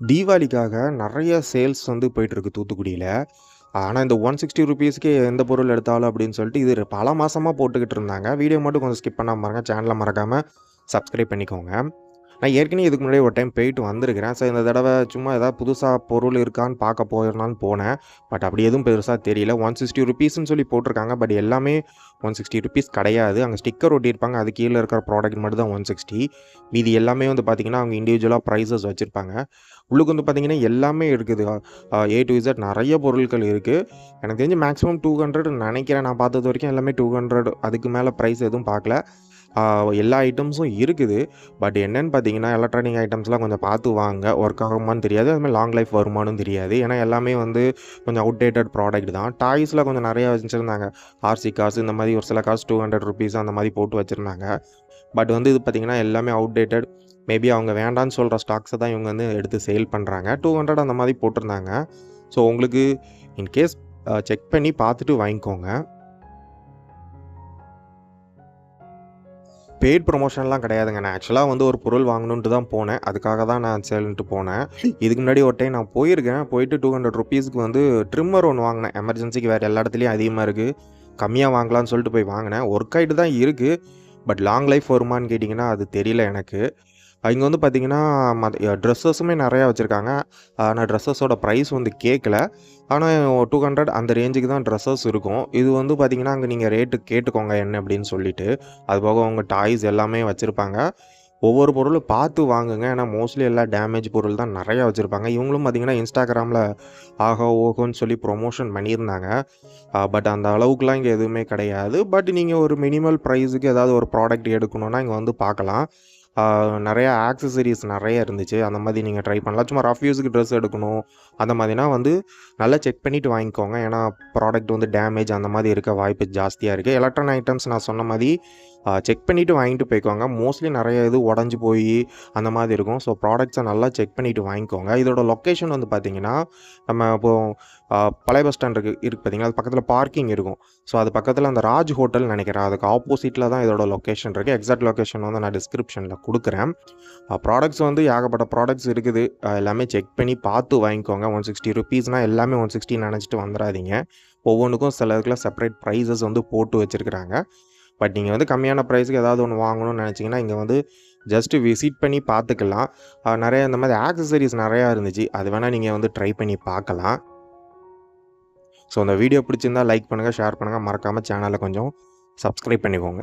தீபாவளிக்காக நிறைய சேல்ஸ் வந்து போயிட்டுருக்கு தூத்துக்குடியில் ஆனால் இந்த 160 ரூபீஸ்க்கே எந்த பொருள் எடுத்தாலும் அப்படின்னு சொல்லிட்டு இது பல மாதமாக போட்டுக்கிட்டு இருந்தாங்க. வீடியோ மட்டும் கொஞ்சம் ஸ்கிப் பண்ணாம பாருங்கள் சேனலை மறக்காமல் சப்ஸ்கிரைப் பண்ணிக்கோங்க. நான் ஏற்கனவே இதுக்கு முன்னாடி ஒரு டைம் போயிட்டு வந்திருக்கிறேன். ஸோ இந்த தடவை சும்மா ஏதாவது புதுசாக பொருள் இருக்கான்னு பார்க்க போயிருந்தான்னு போனேன். பட் அப்படி எதுவும் பெருசாக தெரியல. 160 ரூபீஸ்ன்னு சொல்லி போட்டிருக்காங்க. பட் எல்லாமே 160 ரூபீஸ் கிடையாது. அங்கே ஸ்டிக்கர் ஒட்டியிருப்பாங்க. அது கீழே இருக்கிற ப்ராடக்ட் மட்டும் தான் 160. மீதி எல்லாமே வந்து பார்த்திங்கன்னா அவங்க இண்டிவிஜுவலாக ப்ரைஸஸ் வச்சுருப்பாங்க உள்ளுக்கு வந்து பார்த்தீங்கன்னா, எல்லாமே இருக்குது. ஏ டூ இசட் நிறைய பொருட்கள் இருக்குது எனக்கு தெரிஞ்சு மேக்ஸிமம் டூ ஹண்ட்ரட் நினைக்கிறேன் நான் பார்த்தது வரைக்கும் எல்லாமே 200 அதுக்கு மேலே ப்ரைஸ் எதுவும் பார்க்கல. எல்லா ஐட்டம்ஸும் இருக்குது. பட் என்னென்னு பார்த்தீங்கன்னா, எலக்ட்ரானிக் ஐட்டம்ஸ்லாம் கொஞ்சம் பார்த்து வாங்க ஒர்க் ஆகுமான்னு தெரியாது. அதுமாதிரி லாங் லைஃப் வருமானும் தெரியாது. ஏன்னா, எல்லாமே வந்து கொஞ்சம் அவுடேட்டட் ப்ராடக்ட் தான். டாய்ஸில் கொஞ்சம் நிறையா வச்சுருந்தாங்க ஆர்சி காசு இந்த மாதிரி ஒரு சில காசு டூ ஹண்ட்ரட் ரூபீஸ் அந்த மாதிரி போட்டு வச்சுருந்தாங்க பட் வந்து இது பார்த்தீங்கன்னா, எல்லாமே அவுடேட்டட் மேபி அவங்க வேண்டான்னு சொல்கிற ஸ்டாக்ஸை தான் இவங்க வந்து எடுத்து சேல் பண்ணுறாங்க டூ ஹண்ட்ரட் அந்த மாதிரி போட்டிருந்தாங்க. ஸோ உங்களுக்கு இன்கேஸ் செக் பண்ணி பார்த்துட்டு வாங்கிக்கோங்க. பெய்ட் ப்ரொமோஷன்லாம் கிடையாதுங்க. நான் ஆக்சுவலாக வந்து ஒரு பொருள் வாங்கணுன்ட்டு தான் போனேன். அதுக்காக தான் நான் சரின்ட்டு போனேன். இதுக்கு முன்னாடி ஒரு டைம் நான் போயிருக்கேன். போயிட்டு டூ ஹண்ட்ரட் ருபீஸ்க்கு வந்து ட்ரிம்மர் ஒன்று வாங்கினேன் எமர்ஜென்சிக்கு வேறு எல்லா இடத்துலையும் அதிகமாக இருக்குது கம்மியாக வாங்கலாம்னு சொல்லிட்டு போய் வாங்கினேன் ஒர்க் ஆயிட்டு தான் இருக்குது பட் லாங் லைஃப் வருமான்னு கேட்டிங்கன்னா அது தெரியல எனக்கு. இங்கே வந்து பார்த்தீங்கன்னா, மத் ட்ரெஸ்ஸஸுமே நிறையா வச்சுருக்காங்க ஆனால் ட்ரெஸ்ஸஸோட ப்ரைஸ் வந்து கேட்கல. ஆனால் டூ ஹண்ட்ரட் அந்த ரேஞ்சுக்கு தான் ட்ரெஸ்ஸஸ் இருக்கும். இது வந்து பார்த்தீங்கன்னா, அங்கே நீங்கள் ரேட்டு கேட்டுக்கோங்க என்ன அப்படின்னு சொல்லிட்டு. அதுபோக அவங்க டாய்ஸ் எல்லாமே வச்சுருப்பாங்க ஒவ்வொரு பொருளும் பார்த்து வாங்குங்க. ஏன்னா மோஸ்ட்லி எல்லா டேமேஜ் பொருள் தான் நிறையா வச்சுருப்பாங்க இவங்களும் பார்த்திங்கன்னா இன்ஸ்டாகிராமில் ஆகோ ஓகோன்னு சொல்லி ப்ரொமோஷன் பண்ணியிருந்தாங்க. பட் அந்த அளவுக்குலாம் இங்கே எதுவுமே கிடையாது. பட் நீங்கள் ஒரு மினிமல் ப்ரைஸுக்கு ஏதாவது ஒரு ப்ராடக்ட் எடுக்கணுன்னா இங்கே வந்து பார்க்கலாம். நிறையா ஆக்சசரிஸ் நிறைய இருந்துச்சு. அந்த மாதிரி நீங்கள் ட்ரை பண்ணலாம். சும்மா ரஃப் யூஸுக்கு ட்ரெஸ் எடுக்கணும். அந்த மாதிரினா வந்து நல்லா செக் பண்ணிவிட்டு வாங்கிக்கோங்க. ஏன்னா ப்ராடக்ட் வந்து டேமேஜ் அந்த மாதிரி இருக்க வாய்ப்பு ஜாஸ்தியாக இருக்குது எலக்ட்ரானிக் ஐட்டம்ஸ் நான் சொன்ன மாதிரி செக் பண்ணிவிட்டு வாங்கிட்டு போய்க்கோங்க. மோஸ்ட்லி நிறைய இது உடஞ்சி போய் அந்த மாதிரி இருக்கும். ஸோ ப்ராடக்ட்ஸை நல்லா செக் பண்ணிவிட்டு வாங்கிக்கோங்க. இதோட லொக்கேஷன் வந்து பார்த்தீங்கன்னா, நம்ம இப்போ பழைய பஸ் ஸ்டாண்ட் இருக்கு இருக்குது பார்த்திங்கன்னா அது பக்கத்தில் பார்க்கிங் இருக்கும். ஸோ அது பக்கத்தில் அந்த ராஜ் ஹோட்டல் நினைக்கிறேன் அதுக்கு ஆப்போசிட்டில் தான் இதோட லொக்கேஷன் இருக்குது எக்ஸாக்ட் லொக்கேஷன் வந்து நான் டிஸ்கிரிப்ஷனில் கொடுக்குறேன் ப்ராடக்ட்ஸ் வந்து ஏகப்பட்ட ப்ராடக்ட்ஸ் இருக்குது. எல்லாமே செக் பண்ணி பார்த்து வாங்கிக்கோங்க. ஒன் சிக்ஸ்டி ருபீஸ்னால் எல்லாமே 160 நெனைச்சிட்டு வந்துராதீங்க. ஒவ்வொன்னுக்கும் சில இதுக்குலாம் செப்பரேட் ப்ரைஸஸ் வந்து போட்டு வச்சுருக்கிறாங்க பட் நீங்கள் வந்து கம்மியான ப்ரைஸுக்கு ஏதாவது ஒன்று வாங்கணும்னு நினச்சிங்கன்னா இங்கே வந்து ஜஸ்ட் விசிட் பண்ணி பார்த்துக்கலாம். நிறைய இந்த மாதிரி ஆக்சசரிஸ் நிறையா இருந்துச்சு. அது வேணால் நீங்கள் வந்து ட்ரை பண்ணி பார்க்கலாம். ஸோ இந்த வீடியோ பிடிச்சிருந்தா லைக் பண்ணுங்க, ஷேர் பண்ணுங்க. மறக்காமல் சேனலை கொஞ்சம் சப்ஸ்கிரைப் பண்ணிக்கோங்க.